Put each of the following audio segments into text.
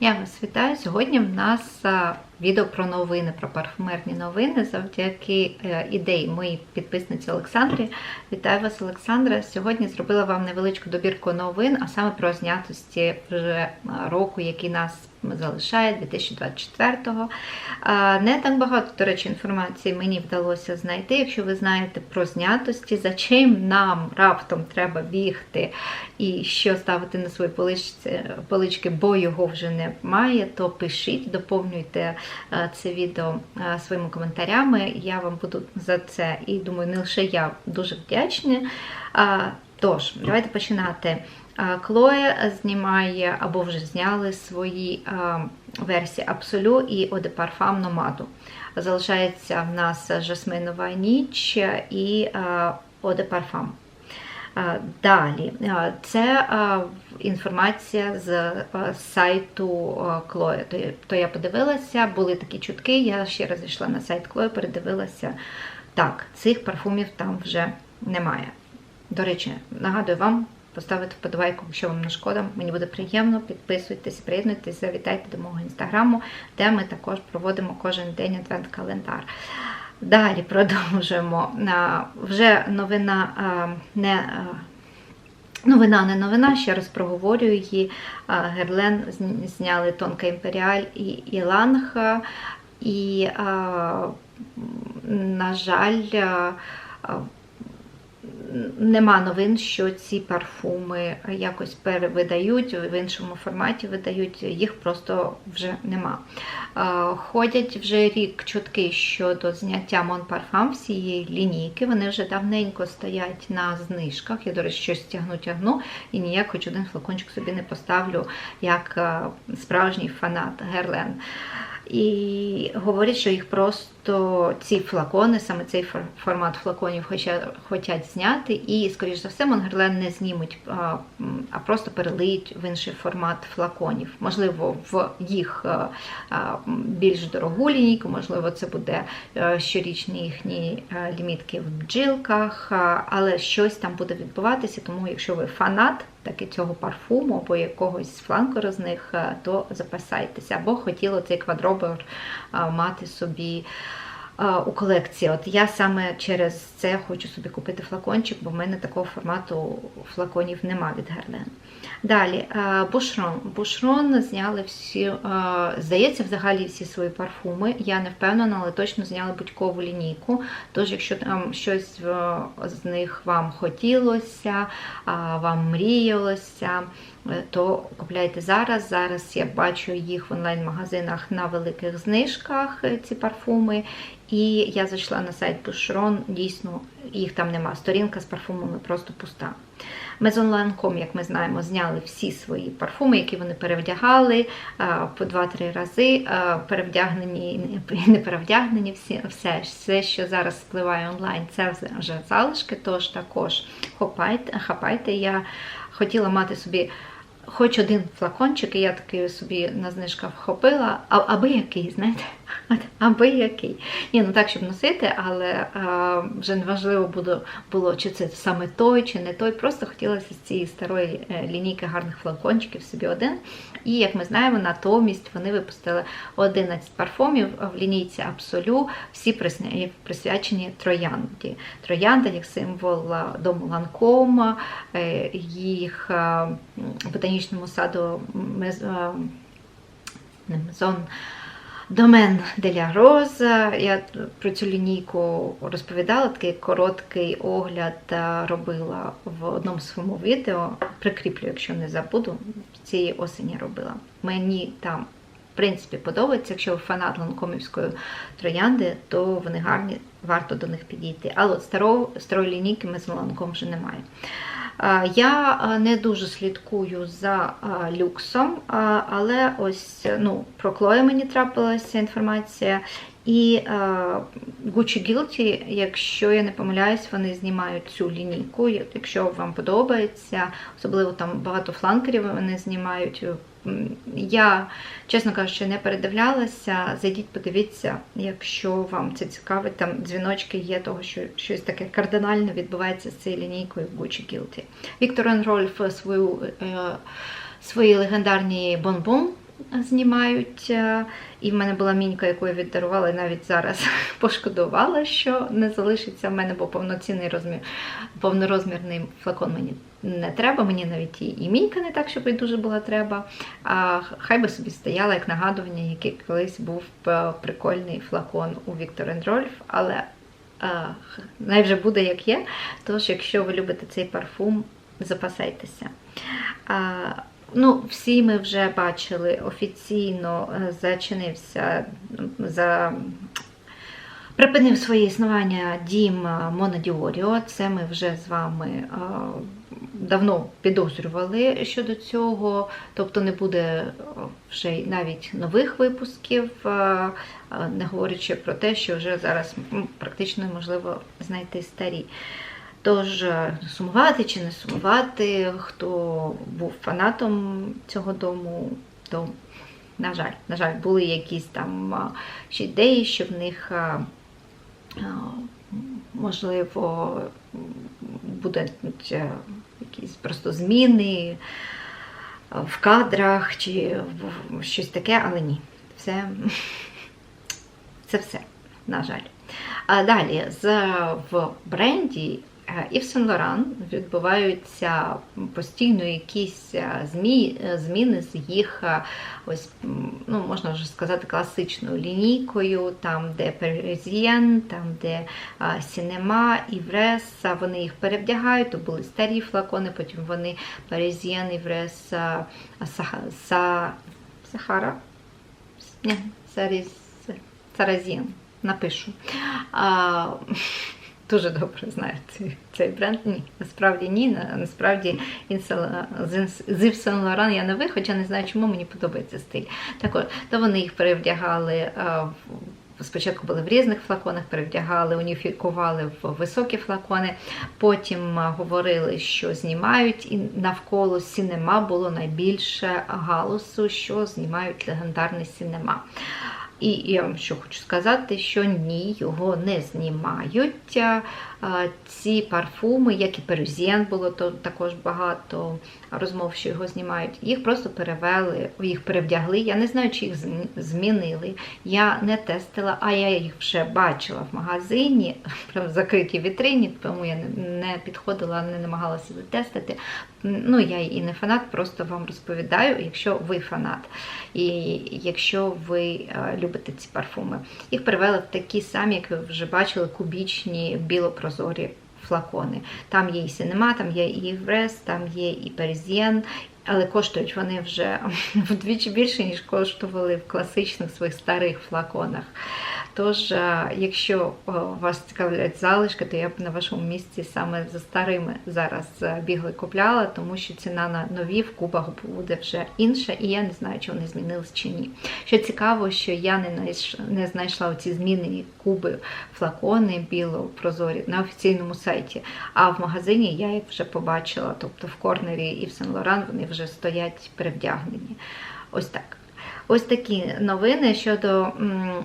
Я вас вітаю. Сьогодні в нас а, відео про новини, про парфумерні новини завдяки е, ідеї моїй підписниці Олександрі. Вітаю вас, Олександра. Сьогодні зробила вам невеличку добірку новин, а саме про знятості вже року, який нас залишає 2024-го. Не так багато, до речі, інформації мені вдалося знайти. Якщо ви знаєте про знятості, за чим нам раптом треба бігти і що ставити на свої полички, бо його вже немає, то пишіть, доповнюйте е, це відео е, своїми коментарями. Я вам буду за це і думаю, не лише я дуже вдячна. Тож, давайте починати. А, Клоє знімає або вже зняли свої версії Абсолю і Parfum Nomadu. Залишається в нас Жасминова ніч і а, Далі, це інформація з сайту а, Клоє. То, я- подивилася, були такі чутки. Я ще раз зайшла на сайт Клоє, передивилася. Так, цих парфумів там вже немає. До речі, нагадую вам поставити вподобайку, якщо вам не шкода. Мені буде приємно. Підписуйтесь, приєднуйтесь, завітайте до мого інстаграму, де ми також проводимо кожен день адвент-календар. Далі продовжуємо. Вже новина не. Новина не новина, ще раз проговорюю її. Герлен зняли Тонка Імперіаль і Іланг. І, на жаль, нема новин, що ці парфуми якось перевидають, в іншому форматі видають, їх просто вже нема. Ходять вже рік чутки щодо зняття Parfum всієї лінійки. Вони вже давненько стоять на знижках. Я, до речі, щось тягну, тягну і ніяк хоч один флакончик собі не поставлю як справжній фанат Герлен. І говорять, що їх просто ці флакони, саме цей фор- формат флаконів хочуть зняти, і, скоріш за все, Монгерлен не знімуть, а, просто перелиють в інший формат флаконів. Можливо, в їх а, а, більш дорогу лінійку, можливо, це буде е, щорічні їхні е, лімітки в бджілках, але щось там буде відбуватися. Тому, якщо ви фанат таки цього парфуму або якогось фланкеру з них, е, то запасайтеся. Або хотіло цей квадробер е, мати собі е, у колекції. От я саме через це хочу собі купити флакончик, бо в мене такого формату флаконів нема від Герлен. Далі, Бушрон. Бушрон зняли всі, здається, взагалі всі свої парфуми. Я не впевнена, але точно зняли будь-кову лінійку. Тож, якщо там щось з них вам хотілося, вам мріялося, то купляйте зараз. Зараз я бачу їх в онлайн-магазинах на великих знижках, е, ці парфуми. І я зайшла на сайт Boucheron, дійсно, їх там нема. Сторінка з парфумами просто пуста. Maison Lancome, як ми знаємо, зняли всі свої парфуми, які вони перевдягали по 2-3 рази. Перевдягнені і не перевдягнені, всі, все, все, що зараз спливає онлайн, це вже залишки, тож також хапайте, хапайте. Я хотіла мати собі хоч один флакончик, і я такий собі на знижках вхопила, а, аби який, знаєте, От, аби який. Ні, ну так, щоб носити, але а, вже неважливо було, було, чи це саме той, чи не той. Просто хотілося з цієї старої е, лінійки гарних флакончиків собі один. І як ми знаємо, натомість вони випустили 11 парфумів в лінійці Абсолю, всі присвячені троянді. Троянда як символ дому Ланкома, е, їх а, ботанічному саду Мезон. Домен Деля Роза. Я про цю лінійку розповідала, такий короткий огляд е, робила в одному своєму відео. Прикріплю, якщо не забуду, цієї осені робила. Мені там, в принципі, подобається. Якщо ви фанат ланкомівської троянди, то вони гарні, варто до них підійти. Але от старого, старої лінійки ми з ланком вже немає. Е, Я е, не дуже слідкую за е, люксом, але ось ну, про Клоя мені трапилася інформація. І Gucci Guilty, якщо я не помиляюсь, вони знімають цю лінійку. Якщо вам подобається, особливо там багато фланкерів вони знімають. Я, чесно кажучи, не передивлялася. Зайдіть, подивіться, якщо вам це цікавить, там дзвіночки є того, що щось таке кардинально відбувається з цією лінійкою в Gucci Guilty. Віктор Енрольф свою, е, свої легендарні бонбон знімають. е, І в мене була мінька, яку я віддарувала, і навіть зараз пошкодувала, що не залишиться в мене, бо повноцінний розмір, повнорозмірний флакон мені не треба. Мені навіть і, мінька не так, щоб і дуже була треба. А хай би собі стояла як нагадування, який колись був е, прикольний флакон у Віктор Рольф, але е, най вже буде як є. Тож, якщо ви любите цей парфум, запасайтеся. А, Ну, всі ми вже бачили офіційно е, зачинився за припинив своє існування дім е, Монодіоріо. Це ми вже з вами е, давно підозрювали щодо цього. Тобто не буде е, вже навіть нових випусків, е, е, не говорячи про те, що вже зараз практично неможливо знайти старі. Тож е, сумувати чи не сумувати, хто був фанатом цього дому, то, на жаль, на жаль, були якісь там ще ідеї, що в них, а, можливо, будуть е, якісь просто зміни в кадрах чи щось таке, але ні. Все, це все, на жаль. А далі з, в бренді е, Yves Saint Laurent відбуваються постійно якісь е, е, зміни з їх ось, ну, можна вже сказати, класичною лінійкою, там, де Parisienne, там, де а, Cinema, Іврес, вони їх перевдягають, то були старі флакони, потім вони Parisienne, Іврес, Са- Сахара, ні, Саріз, Саразін, напишу. А, дуже добре знаю цей, бренд. Ні, насправді ні. Насправді з Сен Лоран я не хоча не знаю, чому мені подобається стиль. Так от, то вони їх перевдягали. в- Спочатку були в різних флаконах, перевдягали, уніфікували в високі флакони. Потім говорили, що знімають, і навколо сінема було найбільше галусу, що знімають легендарний сінема. І я вам що хочу сказати, що ні, його не знімають. Ці парфуми, як і Перузєн, було то також багато розмов, що його знімають. Їх просто перевели, їх перевдягли. Я не знаю, чи їх змінили. Я не тестила, а я їх вже бачила в магазині, прям в закритій вітрині, тому я не- підходила, не намагалася затестити. Ну, я і не фанат, просто вам розповідаю, якщо ви фанат. І якщо ви е, любите ці парфуми. Їх перевели в такі самі, як ви вже бачили, кубічні білопрозорі флакони. Там є і Синема, там є і Іврес, там є і Паризьєн, але коштують вони вже вдвічі більше, ніж коштували в класичних своїх старих флаконах. Тож, е, якщо е, вас цікавлять залишки, то я б на вашому місці саме за старими зараз е, бігли купляла, тому що ціна на нові в кубах буде вже інша, і я не знаю, чи вони змінились чи ні. Що цікаво, що я не знайш- не знайшла оці змінені куби, флакони біло-прозорі на офіційному сайті. А в магазині я їх вже побачила, тобто в корнері і в Сен Лоран вони вже стоять перевдягнені. Ось так. Ось такі новини щодо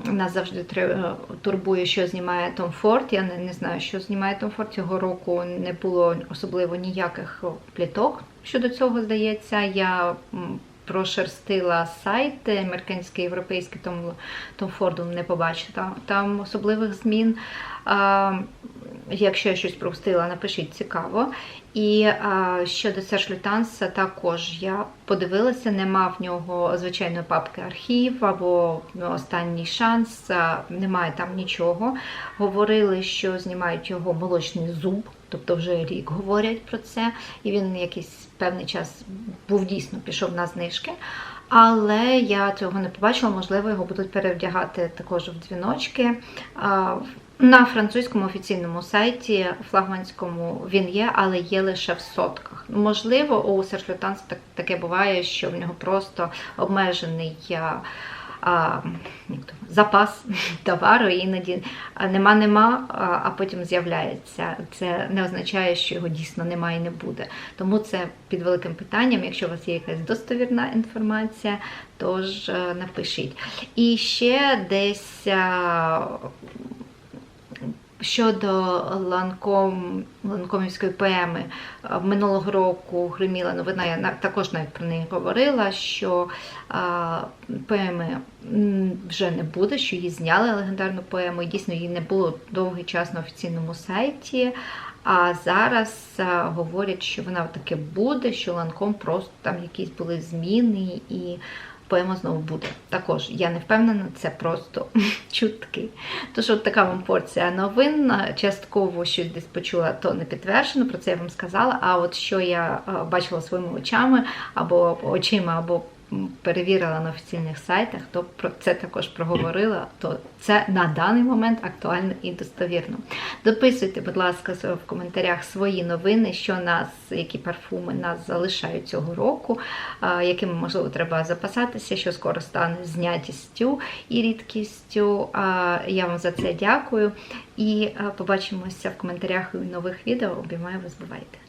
нас завжди турбує, що знімає Том Форд. Я не, не знаю, що знімає Том Форд. Цього року не було особливо ніяких пліток щодо цього, здається. Я прошерстила сайт американський, європейський, Том Форду не побачила там особливих змін. Якщо я щось пропустила, напишіть цікаво. І а, щодо Серж Лютанса, також я подивилася, нема в нього звичайної папки архів або ну, останній шанс, а, немає там нічого. Говорили, що знімають його молочний зуб, тобто вже рік говорять про це, і він якийсь певний час був дійсно пішов на знижки. Але я цього не побачила, можливо, його будуть перевдягати також в дзвіночки. А, На французькому офіційному сайті флагманському він є, але є лише в сотках. Можливо, у Сержлютанс так, таке буває, що в нього просто обмежений а, а, то, запас товару, іноді нема-нема, а, а потім з'являється. Це не означає, що його дійсно немає і не буде. Тому це під великим питанням. Якщо у вас є якась достовірна інформація, тож е, напишіть. І ще десь. Щодо ланком, ланкомівської поеми е, минулого року гриміла новина, я також навіть про неї говорила, що а, поеми вже не буде, що її зняли легендарну поему, дійсно її не було довгий час на офіційному сайті. А зараз а, говорять, що вона таки буде, що ланком просто там якісь були зміни і поема знову буде. Також я не впевнена, це просто чутки. Тож от така вам порція новин. Частково щось десь почула, то не підтверджено, про це я вам сказала. А от що я бачила своїми очами, або очима, або перевірила на офіційних сайтах, то про це також проговорила. То це на даний момент актуально і достовірно. Дописуйте, будь ласка, в коментарях свої новини, що нас, які парфуми нас залишають цього року, якими можливо треба запасатися, що скоро стане знятістю і рідкістю. Я вам за це дякую. І побачимося в коментарях нових відео. Обіймаю вас, бувайте!